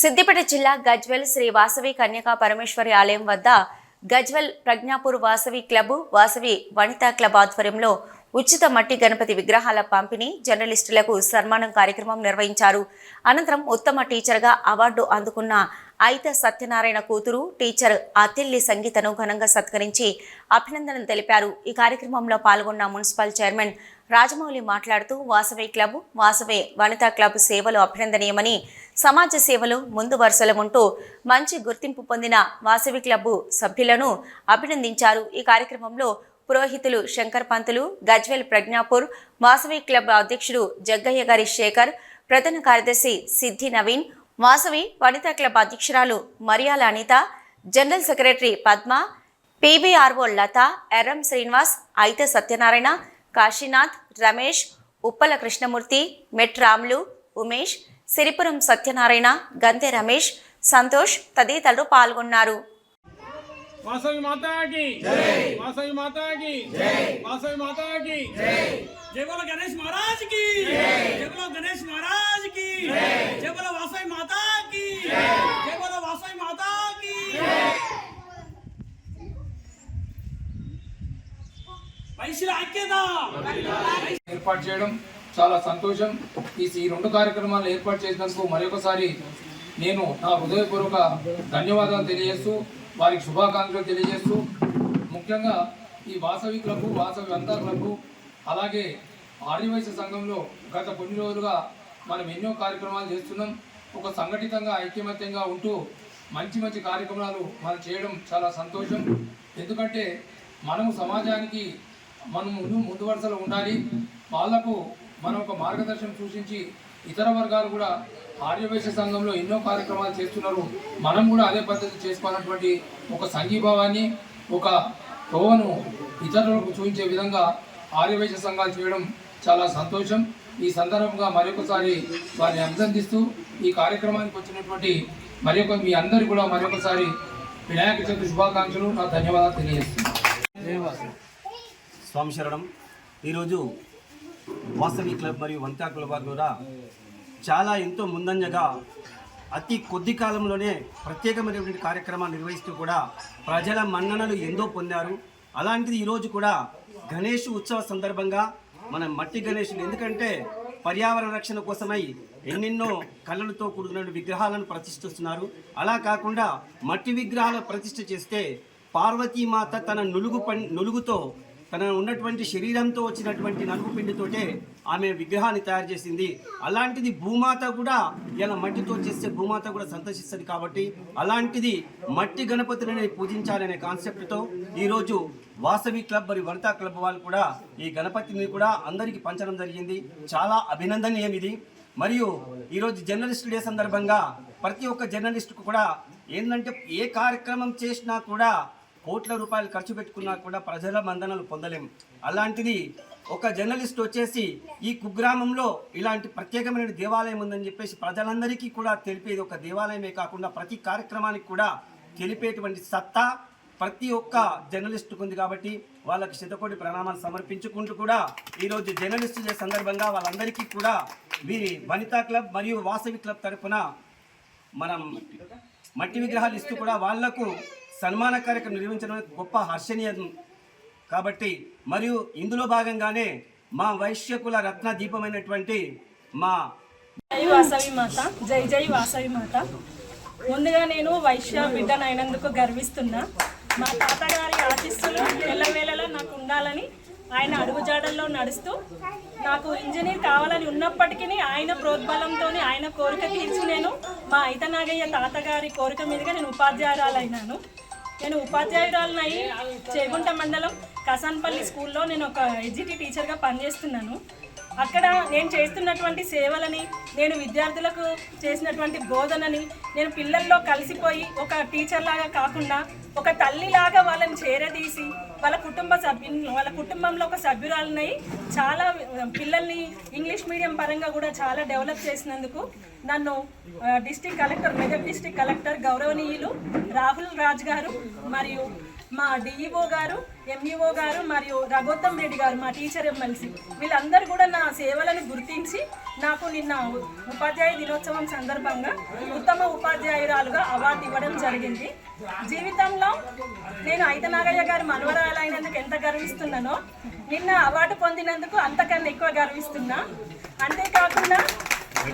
సిద్దిపేట జిల్లా గజ్వెల్ శ్రీ వాసవి కన్యకా పరమేశ్వరి ఆలయం వద్ద గజ్వెల్ ప్రజ్ఞాపూర్ వాసవి క్లబ్ వాసవి వనితా క్లబ్ ఆధ్వర్యంలో ఉచిత మట్టి గణపతి విగ్రహాల పంపిణీ జర్నలిస్టులకు సన్మానం కార్యక్రమం నిర్వహించారు. అనంతరం ఉత్తమ టీచర్గా అవార్డు అందుకున్న ఐత సత్యనారాయణ కూతురు టీచర్ అతిల్లి సంగీతను ఘనంగా సత్కరించి అభినందనలు తెలిపారు. ఈ కార్యక్రమంలో పాల్గొన్న మున్సిపల్ చైర్మన్ రాజమౌళి మాట్లాడుతూ వాసవి క్లబ్ వాసవి వనితా క్లబ్ సేవలు అభినందనీయమని సమాజ సేవలు ముందు వరుసలో ఉంటూ మంచి గుర్తింపు పొందిన వాసవి క్లబ్బు సభ్యులను అభినందించారు. ఈ కార్యక్రమంలో పురోహితులు శంకర్ పంతులు గజ్వెల్ ప్రజ్ఞాపూర్ వాసవి క్లబ్ అధ్యక్షుడు జగ్గయ్య గారి శేఖర్ ప్రధాన కార్యదర్శి సిద్ధి నవీన్ వాసవి వనితా క్లబ్ అధ్యక్షురాలు Mariyala Anitha general secretary Padma PBRO Latha Erram Srinivas Aitha Satyanarayana Kashinath Ramesh Uppala Krishnamurthy Met Ramulu Umesh Siripuram Satyanarayana Gante Ramesh Santosh తదితరులు పాల్గొన్నారు. గణేష్ గణేష్ మహారాజ్కి మాతాకి ఏర్పాటు చేయడం చాలా సంతోషం. ఈ ఈ రెండు కార్యక్రమాలు ఏర్పాటు చేసినందుకు మరొకసారి నేను నా హృదయపూర్వక ధన్యవాదాలు తెలియజేస్తూ వారికి శుభాకాంక్షలు తెలియజేస్తూ ముఖ్యంగా ఈ వాసవి క్లబ్ వాసవి అంతా క్లబ్ అలాగే ఆర్యవైశ్య సంఘంలో గత కొన్ని రోజులుగా మనం ఎన్నో కార్యక్రమాలు చేస్తున్నాం. ఒక సంఘటితంగా ఐక్యమత్యంగా ఉంటూ మంచి మంచి కార్యక్రమాలు మనం చేయడం చాలా సంతోషం. ఎందుకంటే మనము సమాజానికి మనం ముందు ముందు వరుసలో ఉండాలి. వాళ్ళకు మనం ఒక మార్గదర్శనం సూచించి ఇతర వర్గాలు కూడా ఆర్యవైశ్య సంఘంలో ఎన్నో కార్యక్రమాలు చేస్తున్నారు. మనం కూడా అదే పద్ధతి చేసుకోవాలన్నటువంటి ఒక సంఘీభావాన్ని ఒక తోవను ఇతరులకు చూపించే విధంగా ఆర్యవైశ్య సంఘాలు చేయడం చాలా సంతోషం. ఈ సందర్భంగా మరొకసారి వారిని అభినందిస్తూ ఈ కార్యక్రమానికి వచ్చినటువంటి మరి మీ అందరు కూడా మరొకసారి వినాయక చవితి శుభాకాంక్షలు. నా ధన్యవాదాలు తెలియజేస్తున్నాను. స్వామి శరణం. ఈరోజు వాసవి క్లబ్ మరియు వంతా క్లబ్ ద్వారా కూడా చాలా ఎంతో ముందంజగా అతి కొద్ది కాలంలోనే ప్రత్యేకమైనటువంటి కార్యక్రమాలు నిర్వహిస్తూ కూడా ప్రజల మన్ననలు ఎంతో పొందారు. అలాంటిది ఈరోజు కూడా గణేష్ ఉత్సవ సందర్భంగా మన మట్టి గణేషులు ఎందుకంటే పర్యావరణ రక్షణ కోసమై ఎన్నెన్నో కళ్ళలతో కూడిన విగ్రహాలను ప్రతిష్ఠిస్తున్నారు. అలా కాకుండా మట్టి విగ్రహాల ప్రతిష్ఠ చేస్తే పార్వతీమాత తన నులుగు పం నులుగుతో తన ఉన్నటువంటి శరీరంతో వచ్చినటువంటి నలుపు పిండితోటే ఆమె విగ్రహాన్ని తయారు చేసింది. అలాంటిది భూమాత కూడా ఇలా మట్టితో చేస్తే భూమాత కూడా సంతోషిస్తుంది కాబట్టి అలాంటిది మట్టి గణపతిని పూజించాలనే కాన్సెప్ట్తో ఈరోజు వాసవి క్లబ్ మరియు వనితా క్లబ్ వాళ్ళు కూడా ఈ గణపతిని కూడా అందరికీ పంచడం జరిగింది. చాలా అభినందనీయం ఇది మరియు ఈరోజు జర్నలిస్ట్ డే సందర్భంగా ప్రతి ఒక్క జర్నలిస్ట్కు కూడా ఏంటంటే ఏ కార్యక్రమం చేసినా కూడా కోట్ల రూపాయలు ఖర్చు పెట్టుకున్నా కూడా ప్రజల మందనలు పొందలేం. అలాంటిది ఒక జర్నలిస్ట్ వచ్చేసి ఈ కుగ్రామంలో ఇలాంటి ప్రత్యేకమైన దేవాలయం ఉందని చెప్పేసి ప్రజలందరికీ కూడా తెలిపేది ఒక దేవాలయమే కాకుండా ప్రతి కార్యక్రమానికి కూడా తెలిపేటువంటి సత్తా ప్రతి ఒక్క జర్నలిస్టుకు ఉంది కాబట్టి వాళ్ళకి శతకోటి ప్రణామాలు సమర్పించుకుంటూ కూడా ఈరోజు జర్నలిస్టు డే సందర్భంగా వాళ్ళందరికీ కూడా వీరి వనితా క్లబ్ మరియు వాసవి క్లబ్ తరఫున మనం మట్టి విగ్రహాలు ఇస్తూ కూడా వాళ్ళకు సన్మాన కార్యక్రమం నిర్వహించడం గొప్ప హర్షణీయం కాబట్టి మరియు ఇందులో భాగంగానే మా వైశ్యకుల రత్న దీపమైనటువంటి మా జై వాసవి మాత జై జై వాసవి మాత. ముందుగా నేను వైశ్య బిడ్డనైనందుకు గర్విస్తున్నా. మా తాతగారి ఆశిస్సులు ఎల్లవేళలా నాకు ఉండాలని ఆయన అడుగుజాడల్లో నడుస్తూ నాకు ఇంజనీర్ కావాలని ఉన్నప్పటికీ ఆయన ప్రోద్బలంతో ఆయన కోరిక తీర్చి నేను మా ఐతనాగయ్య తాతగారి కోరిక మీదుగా నేను ఉపాధ్యాయురాలైనాను. నేను ఉపాధ్యాయురాలను చేగుంట మండలం కసాన్పల్లి స్కూల్లో నేను ఒక ఎడ్జిటి టీచర్గా పనిచేస్తున్నాను. అక్కడ నేను చేస్తున్నటువంటి సేవలని నేను విద్యార్థులకు చేసినటువంటి బోధనని నేను పిల్లల్లో కలిసిపోయి ఒక టీచర్ లాగా కాకుండా ఒక తల్లిలాగా వాళ్ళని చేరదీసి వాళ్ళ కుటుంబ సభ్యు వాళ్ళ కుటుంబంలో ఒక సభ్యురాలనై చాలా పిల్లల్ని ఇంగ్లీష్ మీడియం పరంగా కూడా చాలా డెవలప్ చేసినందుకు నన్ను district collector Medak district collector గౌరవనీయులు రాహుల్ రాజ్ గారు మరియు మా డిఈఓ గారు ఎంఈఓ గారు మరియు రఘోత్తం రెడ్డి గారు మా టీచర్ ఎమ్మెల్సీ వీళ్ళందరూ కూడా నా సేవలను గుర్తించి నాకు నిన్న ఉపాధ్యాయ దినోత్సవం సందర్భంగా ఉత్తమ ఉపాధ్యాయురాలుగా అవార్డు ఇవ్వడం జరిగింది. జీవితంలో నేను ఐతనాగయ్య గారు మనవరాలైనందుకు ఎంత గర్విస్తున్నానో నిన్న అవార్డు పొందినందుకు అంతకన్నా ఎక్కువ గర్విస్తున్నా. అంతేకాకుండా